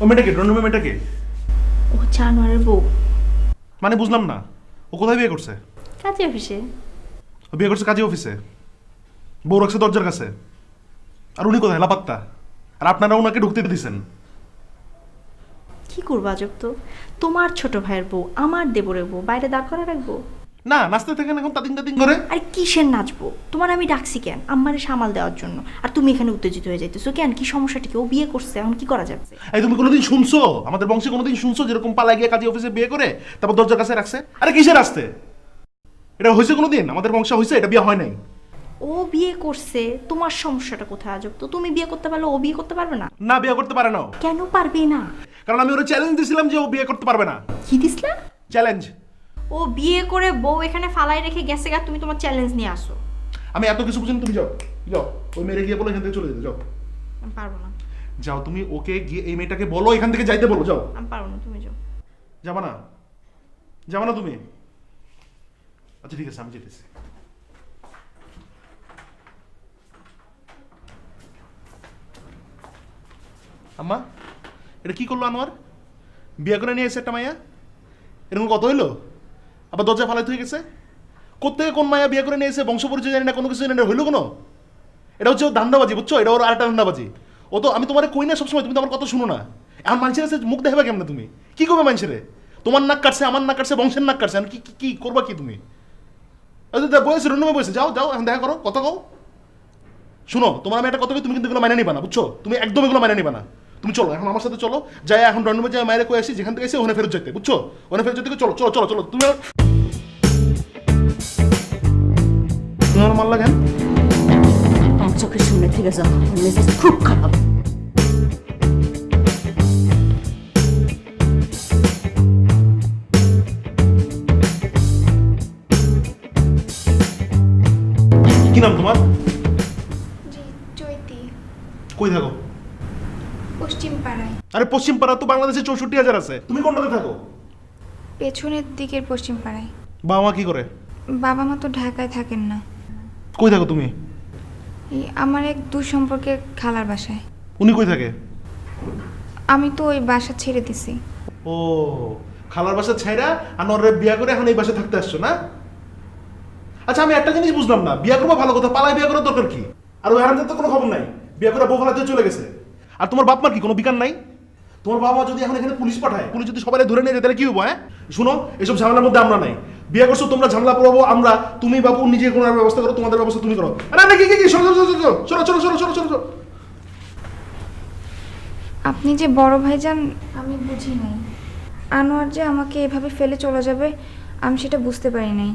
ও মেয়েটাকে রন্ডুমে মেয়েটাকে। ও জানোয়ারের বউ। মানে বুঝলাম না। ও কোথায় বিয়ে করছে? কাজে অফিসে। ও বিয়ে করছে কাজী অফিসে? বউ রাখছে দরজার কাছে। আর উনি কোথায়? লাপাত্তা। আর আপনারা ওনাকে ঢুকতে দিয়েছেন কি করব আজব তো? তোমার ছোট ভাইয়ের বউ আমার দেবরের বউ বাইরে দাঁড় করে রাখব না নাচতে থাকেন এখন তাদিন তাদিন করে? আর কিসের নাচবো? তোমার আমি ডাকছি কেন? আম্মারে সামাল দেওয়ার জন্য। আর তুমি এখানে উত্তেজিত হয়ে যাইতেছো কেন? কি সমস্যাটা কি? ও বিয়ে করছে এখন কি করা যাচ্ছে? এই তুমি কোনোদিন শুনছো? আমাদের বংশে কোনোদিন শুনছো যেরকম পালা গিয়ে কাজী অফিসে বিয়ে করে তারপর দরজার কাছে রাখছে? আরে কিসের আসতে এটা হয়েছে কোনোদিন? আমাদের বংশে হয়েছে এটা বিয়ে হয় নাই? ও বিয়ে করছে তোমার সমস্যাটা কোথায় আজব? তো তুমি বিয়ে করতে পারলে ও বিয়ে করতে পারবে না? না বিয়ে করতে পারে না কেন পারবে না? কারণ আমি ওরা চ্যালেঞ্জ দিয়েছিলাম যে ও বিয়ে করতে পারবে না। কি দিসলা চ্যালেঞ্জ ও বিয়ে করে বউ এখানে ফালাই রেখে গেছে গা তুমি তোমার চ্যালেঞ্জ নিয়ে আসো। আমি এত কিছু বুঝিনি তুমি যাও যাও। ওই মেরে গিয়ে বলো এখান থেকে চলে যেতে যাও। আমি পারব না। যাও তুমি ওকে গিয়ে এই মেয়েটাকে বলো এখান থেকে যাইতে বলো যাও। আমি পারব না তুমি যাও। যাবা না? যাবা না তুমি? আচ্ছা ঠিক আছে আমি যেতেছি। আম্মা এটা কি করল আনোয়ার? বিয়ে করে নিয়ে এসে একটা মাইয়া? এরকম কত হইল? আবার দরজা ফালাইতে হয়ে গেছে? কোথেকে কোন মায়া বিয়ে করে নিয়ে এসে বংশ পরিচয় জানি না, কোনো কিছু জানি না, হইল কোনো? এটা হচ্ছে ধান্দাবাজি, বুঝছ? এটা ওর আরেকটা ধান্দাবাজি। ও তো, আমি তোমার কই না সবসময়, তুমি তো আমার কথা শুনো না। এখন মানুষের কাছে মুখ দেখাবে কেমন তুমি? কি করবে মানুষের? তোমার নাক কাটছে, আমার নাক কাটছে, বংশের নাক কাটছে কি, কি- করবা কি তুমি? বয়স রুনুমে বসে যাও যাও, এখন দেখা করো কত কও। শুনো, তোমার আমি একটা কথা তুমি কিন্তু এগুলো মাইনে নিবা না, বুঝছ? তুমি একদম এগুলো মাইনে নিবা না। তুমি চলো, এখন আমার সাথে চলো যাই এখন রন্ডুমে যাই মায়ের কয়ে আসি, যেখান থেকে এসে ওখানে ফেরত যেতে, বুঝছ? ওখানে ফেরত যেতে চলো চলো চলো চলো, তুমি আমার মারলা কেন? আমার চোখের সামনে থেকে যাও মেজাজ খুব খারাপ। কি নাম তোমার? জি চৈতি। কই থাকো? পশ্চিম পাড়ায়। আরে পশ্চিম পাড়া তো বাংলাদেশে চৌষট্টি হাজার আছে। তুমি কোনটাতে থাকো? পেছনের দিকের পশ্চিম পাড়ায়। বাবা মা কি করে? বাবা মা তো ঢাকায় থাকেন না। কই থাকো তুমি? এই আমার এক দূর সম্পর্কে খালার বাসায়। উনি কই থাকে? আমি তো ওই বাসা ছেড়ে দিছি। ও খালার বাসা ছাইরা আর নরে বিয়া করে এখন এই বাসায় থাকতে আসছো না? আচ্ছা আমি একটা জিনিস বুঝলাম না। বিয়া করব ভালো কথা পালায় বিয়া করার দরকার কি? আর ওই আরামদের তো কোনো খবর নাই। বিয়া করে বউ ফালাতে চলে গেছে। আর তোমার বাপ মার কি কোনো বিকান নাই? তোমার বাবা যদি এখন এখানে পুলিশ পাঠায় পুলিশ যদি সবাই ধরে নিয়ে যায় তাহলে কি হব হ্যাঁ? শুনো এসব ঝামেলার মধ্যে আমরা নাই। বিয়ে করছ তোমরা ঝামেলা পড়াবো আমরা তুমি বাবু নিজে কোনো ব্যবস্থা করো তোমাদের ব্যবস্থা তুমি করো। আরে কি কি কি সরো সরো সরো সরো সরো সরো সরো সরো সরো। আপনি যে বড় ভাইজান আমি বুঝি নাই। আনোয়ার যে আমাকে এভাবে ফেলে চলে যাবে আমি সেটা বুঝতে পারি নাই।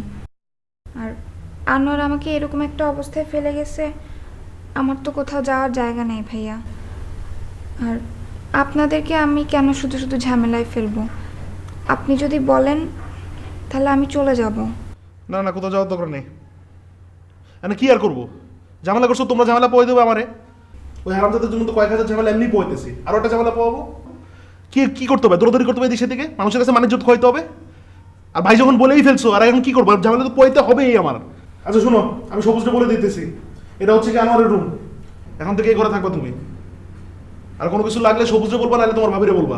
আর আনোয়ার আমাকে এরকম একটা অবস্থায় ফেলে গেছে আমার তো কোথাও যাওয়ার জায়গা নেই ভাইয়া। আর আপনাদেরকে আমি কেন শুধু শুধু ঝামেলায় ফেলব? আপনি যদি বলেন তাহলে আমি চলে যাব। না না কোথাও যাওয়ার দরকার নেই। মানে কি আর করব? ঝামেলা করছ তোমরা ঝামেলা পয়ে দেবে আমারে। ওই হারামজাদের জন্য তো কয়েক হাজার ঝামেলা এমনি পয়েতেছি আরও একটা ঝামেলা পাবো কি কি করতে হবে? দৌড়দৌড়ি করতে হবে এদিক সেদিকে? মানুষের কাছে মানের জোট খাইতে হবে? আর ভাই যখন বলেই ফেলছো আর এখন কি করব? ঝামেলা তো পয়েতে হবেই আমার। আচ্ছা শোনো আমি সবুজটা বলে দিতেছি। এটা হচ্ছে কি আমার রুম এখন থেকে এই ঘরে থাকবা তুমি। আর কোনো কিছু লাগলে সবুজে বলবা নাহলে তোমার ভাবিরে বলবা।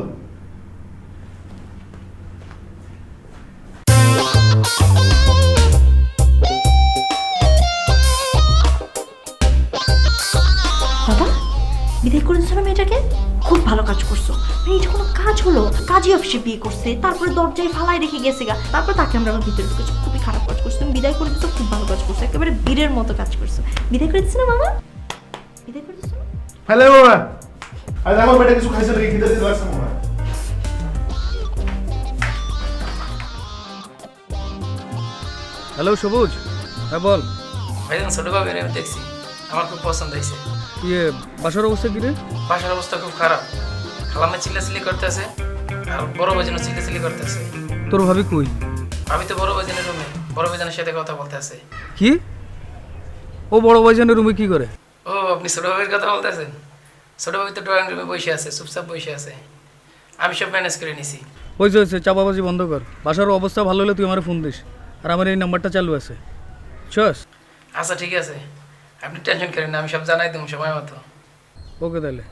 বিদায় করে দিচ্ছ না মেয়েটাকে? খুব ভালো কাজ করছ। মানে এটা কোনো কাজ হলো? কাজী অফিসে বিয়ে করছে। তারপরে দরজায় ফালাই রেখে গেছে গা। তারপর তাকে আমরা আবার ভিতরে ঢুকেছি। খুবই খারাপ কাজ করছ। তুমি বিদায় করে দিচ্ছ খুব ভালো কাজ করছ। একেবারে বীরের মতো কাজ করছ। বিদায় করে দিচ্ছ না বাবা বিদায় করে দিচ্ছ না হ্যালো বাবা আরে আমার বেটা কিছু খাইছে নাকি? খিদে লাগছে মনে হ্যালো সবুজ। হ্যাঁ বল। ভাইজান ছোট ভাবের আমি দেখছি। আমার খুব পছন্দ হয়েছে। ইয়ে বাসার অবস্থা কি রে? বাসার অবস্থা খুব খারাপ। খালামে চিল্লাচিল্লি করতেছে আর বড় ভাইজানও চিল্লাচিল্লি করতেছে। তোর ভাবি কই? আমি তো বড় ভাইজানের রুমে বড় ভাইজানের সাথে কথা বলতে আছে কি? ও বড় ভাইজানের রুমে কি করে? ও আপনি ছোট ভাবির কথা বলতেছেন? ছোট ভাবি তো ড্রয়িং রুমে বসে আছে চুপচাপ বসে আছে। আমি সব ম্যানেজ করে নিছি। হয়েছে হয়েছে চাপাবাজি বন্ধ কর। বাসার অবস্থা ভালো হলে তুই আমার ফোন দিস। আর আমার এই নাম্বারটা চালু আছে। চস আচ্ছা ঠিক আছে। আপনি টেনশন করেন না আমি সব জানাই দেবো সময় মতো। ওকে তাহলে।